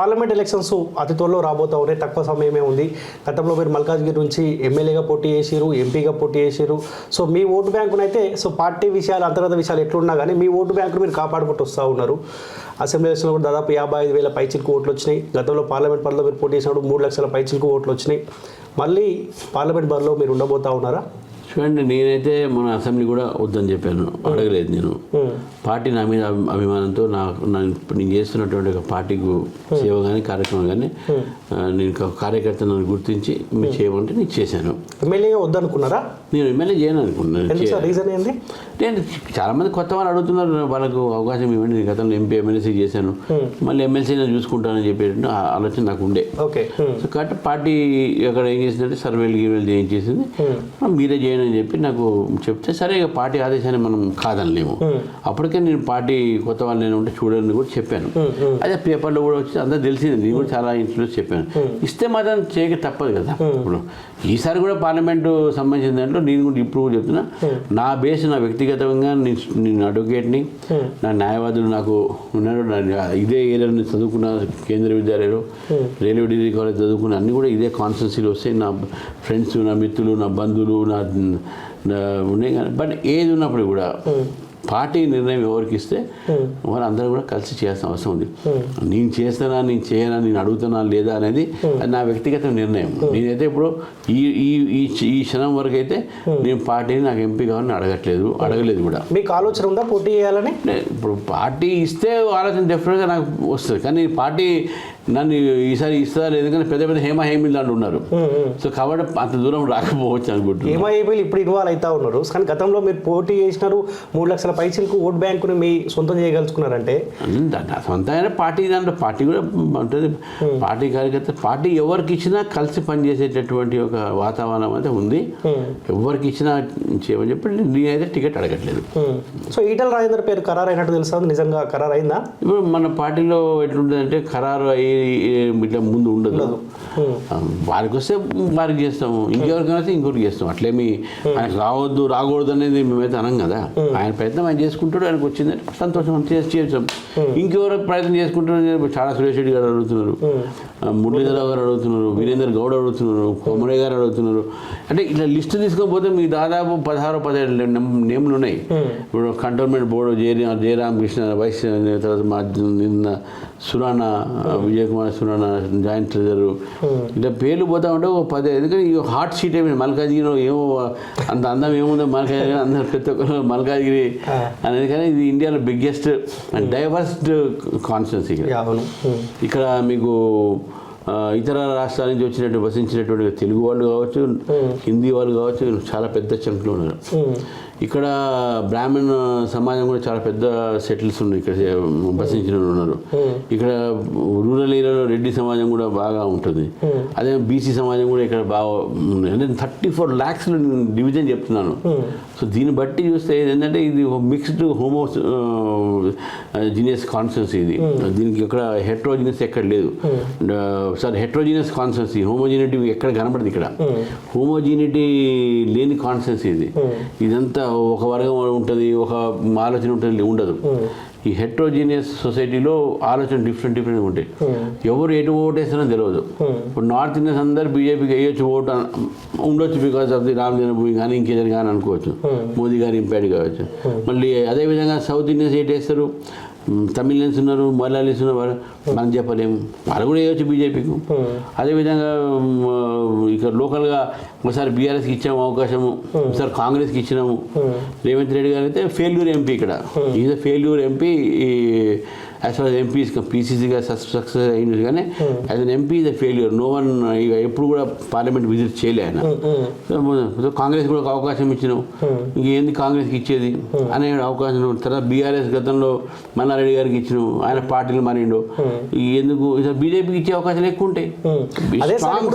Parliament elections అతి త్వరలో రాబోతా ఉన్నాయి. తక్కువ సమయమే ఉంది. గతంలో మీరు మల్కాజ్గిరి నుంచి ఎమ్మెల్యేగా పోటీ చేసిరు ఎంపీగా పోటీ చేసిరు సో మీ ఓటు బ్యాంకునైతే సో పార్టీ విషయాలు అంతర్గత విషయాలు ఎట్లున్నా కానీ మీ ఓటు బ్యాంకును మీరు కాపాడుకుంటూ వస్తూ ఉన్నారు. అసెంబ్లీ ఎలక్షన్లో కూడా దాదాపు యాభై ఐదు వేల పైచిలకు ఓట్లు వచ్చినాయి. గతంలో పార్లమెంట్ బరిలో మీరు పోటీ చేసినప్పుడు మూడు లక్షల పైచిలకు ఓట్లు వచ్చినాయి. మళ్ళీ పార్లమెంట్ బరిలో మీరు ఉండబోతా ఉన్నారా? చూడండి నేనైతే మన అసెంబ్లీ కూడా వద్దని చెప్పాను. అడగలేదు నేను. పార్టీ నా మీద అభి- అభిమానంతో నా నా ఇప్పుడు నేను చేస్తున్నటువంటి ఒక పార్టీకి సేవ కానీ కార్యక్రమం కానీ నేను కార్యకర్త నన్ను గుర్తించి మీరు చేయమంటే నేను చేశాను. ఎమ్మెల్యేగా వద్దనుకున్నారా? నేను ఎమ్మెల్యే చేయను అనుకున్నాను నేను చాలా మంది కొత్త వాళ్ళు అడుగుతున్నారు. వాళ్ళకు అవకాశం ఇవ్వండి. నేను గతంలో ఎంపీ ఎమ్మెల్సీ చేశాను. మళ్ళీ ఎమ్మెల్సీ నేను చూసుకుంటానని చెప్పేటువంటి ఆ ఆలోచన నాకు ఉండే. ఓకే. సో కాబట్టి పార్టీ అక్కడ ఏం చేసిందంటే సర్వేలు గీవేలు చేయించేసింది. "ఆ, మీరే చేయండి అని చెప్పి నాకు చెప్తే సరే ఇక పార్టీ ఆదేశాన్ని మనం కాదనలేము. అప్పటికే నేను పార్టీ కొత్త వాళ్ళు నేను ఉంటే చూడండి కూడా చెప్పాను. అదే పేపర్లో కూడా వచ్చి అందరూ తెలిసింది నేను కూడా చాలా ఇంట్లో చెప్పాను. ఇస్తే మాత్రం చేయక తప్పదు కదా. ఇప్పుడు ఈసారి కూడా పార్లమెంటు సంబంధించిన దాంట్లో నేను కూడా ఇప్పుడు కూడా చెప్తున్నా నా బేస్ నా వ్యక్తిగతంగా నేను అడ్వకేట్ని నా న్యాయవాదులు నాకు ఉన్నారు ఇదే ఏరియాలో చదువుకున్న కేంద్ర విద్యాలయంలో రైల్వే డిగ్రీ కాలేజ్ చదువుకున్న అన్ని కూడా ఇదే కాన్స్టెన్సీలో వస్తాయి నా ఫ్రెండ్స్ నా మిత్రులు నా బంధువులు నా ఉన్నాయి కానీ బట్ ఏది ఉన్నప్పుడు కూడా పార్టీ నిర్ణయం ఎవరికి ఇస్తే వారందరూ కూడా కలిసి చేయాల్సిన అవసరం ఉంది. నేను చేస్తానా నేను చేయనా నేను అడుగుతానా లేదా అనేది అది నా వ్యక్తిగత నిర్ణయం. నేనైతే ఇప్పుడు ఈ ఈ ఈ క్షణం వరకు అయితే నేను పార్టీని నాకు ఎంపీ కావాలని అడగట్లేదు అడగలేదు కూడా. మీకు ఆలోచన ఉందా పోటీ చేయాలని? ఇప్పుడు పార్టీ ఇస్తే ఆలోచన డెఫినెట్గా నాకు వస్తుంది. కానీ పార్టీ నన్ను ఈసారి ఇస్తుందా లేదు ఎందుకంటే పెద్ద పెద్ద హేమ హేమిల్ దాంట్లో ఉన్నారు. సో కాబట్టి అంత దూరం రాకపోవచ్చు అనుకుంటున్నాను ఏమైపోయి ఇప్పుడు ఇన్వాల్వ్ అవుతా ఉన్నారు. కానీ గతంలో మీరు పోటీ చేసినారు మూడు లక్షల పైసలకు ఓట్ బ్యాంకుని మీ సొంతం చేయగలుచుకున్నారంటే? సొంత అయినా పార్టీ దాంట్లో పార్టీ కూడా ఉంటుంది. పార్టీ కార్యకర్త పార్టీ ఎవరికి ఇచ్చినా కలిసి పనిచేసేటటువంటి ఒక వాతావరణం అయితే ఉంది. ఎవరికి ఇచ్చినా చేయమని చెప్పి నేనైతే టికెట్ అడగట్లేదు. సో ఈటల రాజేందర్ పేరు ఖరారు అయినట్టు తెలుసా నిజంగా ఖరారు అయిందా ఇప్పుడు మన పార్టీలో ఎట్లుంటుందంటే ఖరారు అయ్యి ఇట్లా ముందు ఉండదు. వారికి వస్తే వారికి చేస్తాము. ఇంకెవరికి వస్తే ఇంకొకరికి చేస్తాం అట్లేమి ఆయనకు రావద్దు రాకూడదు అనేది మేమైతే అనం కదా. ఆయన ప్రయత్నం ఆయన చేసుకుంటాడు ఆయనకు వచ్చిందంటే సంతోషం అంత చేసి. చేసాం ఇంకెవరు ప్రయత్నం చేసుకుంటారు చాలా సురేష్ రెడ్డి గారు అడుగుతున్నారు. మురళీధరరావు గారు అడుగుతున్నారు వీరేందర్ గౌడ్ అడుగుతున్నారు కొమరే గారు అడుగుతున్నారు. అంటే ఇట్లా లిస్ట్ తీసుకోకపోతే మీకు దాదాపు పదహారు పదిహేడు నెం- నేమ్లు ఉన్నాయి. ఇప్పుడు cantonment board Jaya Jayaramakrishna vice తర్వాత మా నిన్న సురాణ విజయ్ కుమార్ సురాణ జాయింట్ ట్రెజర్ ఇట్లా పేర్లు పోతా ఉంటే ఒక పది ఎందుకంటే ఈ హాట్ సీట్ ఏమైంది మల్కాజ్గిరిలో ఏమో అంత అందం ఏముందో మల్కాజ్గిరి అందరు ప్రతి ఒక్కరు మల్కాజ్గిరి అనేది కానీ ఇది ఇండియాలో బిగ్గెస్ట్ డైవర్స్డ్ కాన్స్టిట్యున్సీ. ఇక్కడ మీకు ఇతర రాష్ట్రాల నుంచి వచ్చినట్టు వసించినటువంటి తెలుగు వాళ్ళు కావచ్చు హిందీ వాళ్ళు కావచ్చు చాలా పెద్ద చంకులు ఉన్నారు. ఇక్కడ బ్రాహ్మణ్ సమాజం కూడా చాలా పెద్ద సెటిల్స్ ఉన్నాయి ఇక్కడ వసించిన వాళ్ళు ఉన్నారు. ఇక్కడ రూరల్ ఏరియాలో రెడ్డి సమాజం కూడా బాగా ఉంటుంది. అదే బీసీ సమాజం కూడా ఇక్కడ బాగా అంటే థర్టీ ఫోర్ ల్యాక్స్ డివిజన్ చెప్తున్నాను. సో దీన్ని బట్టి చూస్తే ఏంటంటే ఇది మిక్స్డ్ హోమో జీనియస్ కాన్స్టెన్సీ ఇది. దీనికి ఇక్కడ హెట్రోజినియస్ ఎక్కడ లేదు. సారీ హెట్రోజినియస్ కాన్స్టెన్సీ హోమోజినిటీ ఎక్కడ కనపడదు ఇక్కడ. హోమోజినిటీ లేని కాన్స్టెన్సీ ఇది. ఇదంతా ఒక వర్గం ఉంటుంది ఒక ఆలోచన ఉంటుంది ఉండదు. ఈ హెట్రోజీనియస్ సొసైటీలో ఆలోచన డిఫరెంట్ డిఫరెంట్ ఉంటాయి. ఎవరు ఎటు ఓటేస్తారో తెలియదు ఇప్పుడు నార్త్ ఇండియన్స్ అందరు బీజేపీకి వేయొచ్చు ఓటు ఉండొచ్చు because of the Ram Janmabhoomi కానీ ఇంకేదని కానీ అనుకోవచ్చు. మోదీ గారి ఇంపాక్ట్ కావచ్చు. మళ్ళీ అదేవిధంగా సౌత్ ఇండియన్స్ ఏటి వేస్తారు? మ్, తమిళన్స్ ఉన్నారు మలయాళీస్ ఉన్నారు మనం చెప్పలేము. వాళ్ళు కూడా వేయొచ్చు బీజేపీకి. అదేవిధంగా ఇక్కడ లోకల్గా ఒకసారి బీఆర్ఎస్కి ఇచ్చాము అవకాశము ఒకసారి కాంగ్రెస్కి ఇచ్చినాము. రేవంత్ రెడ్డి గారు అయితే ఫెయిల్యూర్ ఎంపీ ఇక్కడ. Is failure MP as for MP పీసీసీగా success అయింది కానీ as an MP is failure no one ఎప్పుడు కూడా పార్లమెంట్ విజిట్ చేయలే ఆయన సో కాంగ్రెస్ కూడా ఒక అవకాశం ఇచ్చినాం ఇంకేంది కాంగ్రెస్కి ఇచ్చేది అనే అవకాశం తర్వాత బీఆర్ఎస్ గతంలో మల్లారెడ్డి గారికి ఇచ్చినాం ఆయన పార్టీలు మారిండు ఎందుకు బీజేపీకి ఇచ్చే అవకాశాలు ఎక్కువ ఉంటాయి